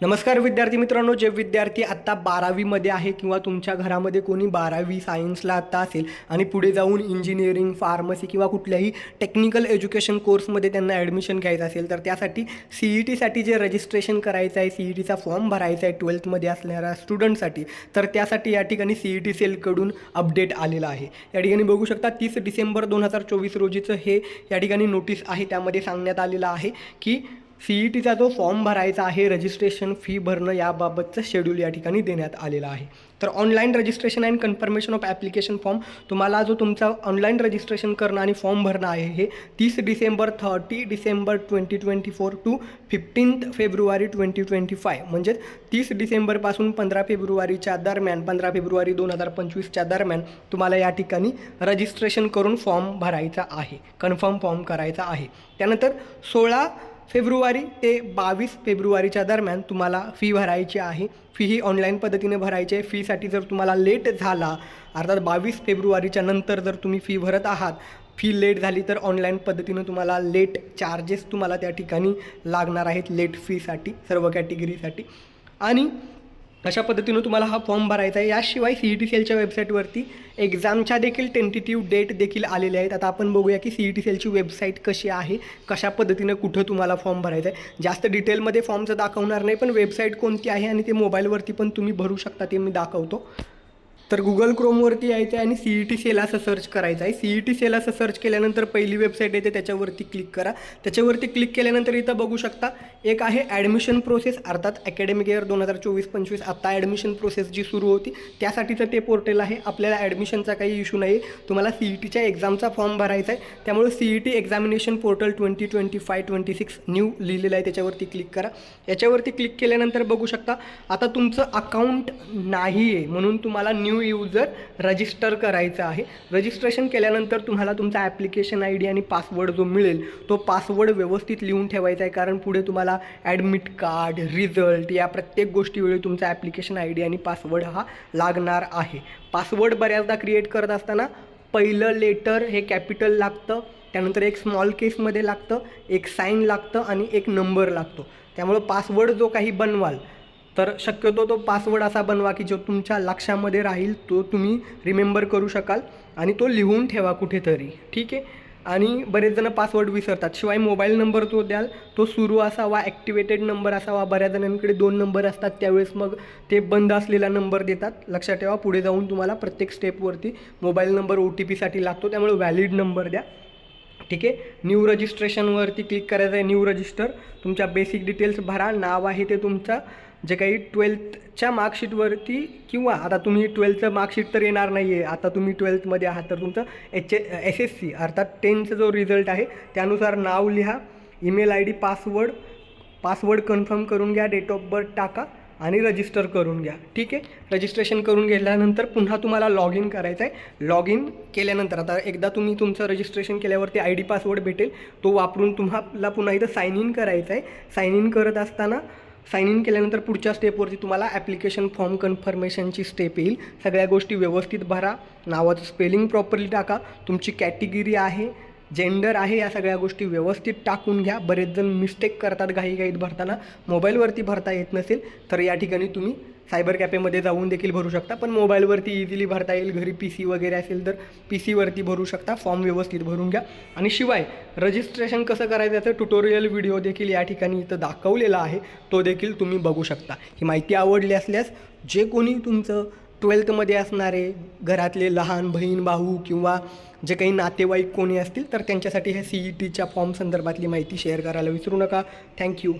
नमस्कार विद्यार्थी मित्रांनो जे विद्यार्थी आत्ता बारावीमध्ये आहे किंवा तुमच्या घरामध्ये कोणी बारावी सायन्सला आत्ता असेल आणि पुढे जाऊन इंजिनिअरिंग फार्मसी किंवा कुठल्याही टेक्निकल एज्युकेशन कोर्समध्ये त्यांना ॲडमिशन घ्यायचं असेल तर त्यासाठी सी ई टीसाठी जे रजिस्ट्रेशन करायचं आहे सी ई टीचा फॉर्म भरायचा आहे ट्वेल्थमध्ये असणाऱ्या स्टुडंटसाठी तर त्यासाठी या ठिकाणी सी ई टी सेलकडून अपडेट आलेला आहे. या ठिकाणी बघू शकता तीस डिसेंबर दोन हजार चोवीस रोजीचं हे या ठिकाणी नोटीस आहे त्यामध्ये सांगण्यात आलेलं आहे की ई टीचा जो फॉर्म भरायचा आहे रजिस्ट्रेशन फी भरणं याबाबतचं शेड्यूल या ठिकाणी देण्यात आलेलं आहे. तर online registration and confirmation of application form तुम्हाला जो तुमचा ऑनलाईन रजिस्ट्रेशन करणं आणि फॉर्म भरणं आहे हे तीस December thirty December twenty twenty four to fifteenth February twenty twenty five म्हणजेच तीस डिसेंबरपासून पंधरा फेब्रुवारीच्या दरम्यान पंधरा फेब्रुवारी दोन हजार पंचवीसच्या दरम्यान तुम्हाला या ठिकाणी रजिस्ट्रेशन करून फॉर्म भरायचा आहे कन्फर्म फॉर्म करायचा आहे. त्यानंतर सोळा फेब्रुवारी ते बावीस फेब्रुवारीच्या दरम्यान तुम्हाला फी भरायची आहे. फी ही ऑनलाईन पद्धतीने भरायची आहे. फीसाठी जर तुम्हाला लेट झाला अर्थात बावीस फेब्रुवारीच्या नंतर जर तुम्ही फी भरत आहात फी लेट झाली तर ऑनलाईन पद्धतीनं तुम्हाला लेट चार्जेस तुम्हाला त्या ठिकाणी लागणार आहेत. लेट फीसाठी सर्व कॅटेगरीसाठी आणि अशा पद्धतीनं तुम्हाला हा फॉर्म भरायचा आहे. याशिवाय सी ई टी सी एलच्या वेबसाईटवरती एक्झामच्या देखील टेंटेटिव्ह डेट देखील आलेले आहेत. आता आपण बघूया की सी ई टी सी एलची वेबसाईट कशी आहे कशा पद्धतीनं कुठं तुम्हाला फॉर्म भरायचा आहे. जास्त डिटेलमध्ये फॉर्मचं दाखवणार नाही पण वेबसाईट कोणती आहे आणि ते मोबाईलवरती पण तुम्ही भरू शकता ते मी दाखवतो. तर गुगल क्रोमवरती यायचं आहे आणि सी ई टी सेल असं सर्च करायचं आहे. सी ई टी सेल असं सर्च केल्यानंतर पहिली वेबसाईट येते त्याच्यावरती क्लिक करा. त्याच्यावरती क्लिक केल्यानंतर इथं बघू शकता एक आहे ॲडमिशन प्रोसेस अर्थात अकॅडमिक इयर दोन हजार चोवीस पंचवीस. आत्ता ॲडमिशन प्रोसेस जी सुरू होती त्यासाठीचं ते पोर्टल आहे. आपल्याला ॲडमिशनचा काही इशू नाही तुम्हाला सी ई टीच्या एक्झामचा फॉर्म भरायचा आहे. त्यामुळे C E T examination portal twenty twenty five twenty six new लिहिलेलं आहे. त्याच्यावरती क्लिक करा. याच्यावरती क्लिक केल्यानंतर बघू शकता आता तुमचं अकाउंट नाही आहे म्हणून तुम्हाला न्यू यूजर रजिस्टर करायचं आहे. रजिस्ट्रेशन केल्यानंतर तुम्हाला तुमचा ॲप्लिकेशन आय डी आणि पासवर्ड जो मिळेल तो पासवर्ड व्यवस्थित लिहून ठेवायचा आहे. कारण पुढे तुम्हाला ॲडमिट कार्ड रिझल्ट या प्रत्येक गोष्टीवेळी तुमचा ॲप्लिकेशन आय डी आणि पासवर्ड हा लागणार आहे. पासवर्ड बऱ्याचदा क्रिएट करत असताना पहिलं लेटर हे कॅपिटल लागतं त्यानंतर एक स्मॉल केसमध्ये लागतं एक साईन लागतं आणि एक नंबर लागतो. त्यामुळं पासवर्ड जो काही बनवाल तर शक्यतो तो पासवर्ड असा बनवा की जो तुमच्या लक्षामध्ये राहील तो तुम्ही रिमेंबर करू शकाल आणि तो लिहून ठेवा कुठेतरी. ठीक आहे? आणि बरेच जण पासवर्ड विसरतात. शिवाय मोबाईल नंबर तो द्याल तो सुरू असावा ॲक्टिवेटेड नंबर असावा बऱ्याच जणांकडे दोन नंबर असतात त्यावेळेस मग ते बंद असलेला नंबर देतात. लक्षात ठेवा पुढे जाऊन तुम्हाला प्रत्येक स्टेपवरती मोबाईल नंबर ओ टी पीसाठी लागतो त्यामुळे व्हॅलिड नंबर द्या. ठीक आहे? न्यू रजिस्ट्रेशनवरती क्लिक करायचं आहे न्यू रजिस्टर तुमच्या बेसिक डिटेल्स भरा नाव आहे ते तुमचं. जे काही ट्वेल्थच्या मार्कशीटवरती किंवा आता तुम्ही ट्वेल्थचं मार्कशीट तर येणार नाही आहे आता तुम्ही ट्वेल्थमध्ये आहात तर तुमचं एच एस एस सी अर्थात टेनचा जो रिझल्ट आहे त्यानुसार नाव लिहा email I D password password confirm करून घ्या डेट ऑफ बर्थ टाका आणि रजिस्टर करून घ्या. ठीक आहे? रजिस्ट्रेशन करून घेतल्यानंतर पुन्हा तुम्हाला लॉग इन करायचं आहे. लॉग इन केल्यानंतर आता एकदा तुम्ही तुमचं रजिस्ट्रेशन केल्यावरती आय डी पासवर्ड भेटेल तो वापरून तुम्हाला पुन्हा इथं साईन इन करायचं आहे. साईन इन करत असताना साईन इन केल्यानंतर पुढच्या स्टेपवरती तुम्हाला ॲप्लिकेशन फॉर्म कन्फर्मेशनची स्टेप येईल. सगळ्या गोष्टी व्यवस्थित भरा. नावाचं स्पेलिंग प्रॉपरली टाका. तुमची कॅटेगरी आहे जेंडर आहे या सगळ्या गोष्टी व्यवस्थित टाकून घ्या. बरेच जण मिस्टेक करतात घाईघाईत भरताना. मोबाईलवरती भरता येत नसेल तर या ठिकाणी तुम्ही सायबर कॅफेमध्ये जाऊन देखील भरू शकता. पण मोबाईलवरती इझिली भरता येईल. घरी पी सी वगैरे असेल तर पी सीवरती भरू शकता. फॉर्म व्यवस्थित भरून घ्या. आणि शिवाय रजिस्ट्रेशन कसं करायचं याचं ट्युटोरियल व्हिडिओ देखील या ठिकाणी इथं दाखवलेला आहे. तो देखील तुम्ही बघू शकता. ही माहिती आवडली असल्यास जे कोणी तुमचं ट्वेल्थमध्ये असणारे घरातले लहान बहीण भाऊ किंवा जे काही नातेवाईक कोणी असतील तर त्यांच्यासाठी ह्या सी ई टीच्या फॉर्म संदर्भातली माहिती शेअर करायला विसरू नका. थँक्यू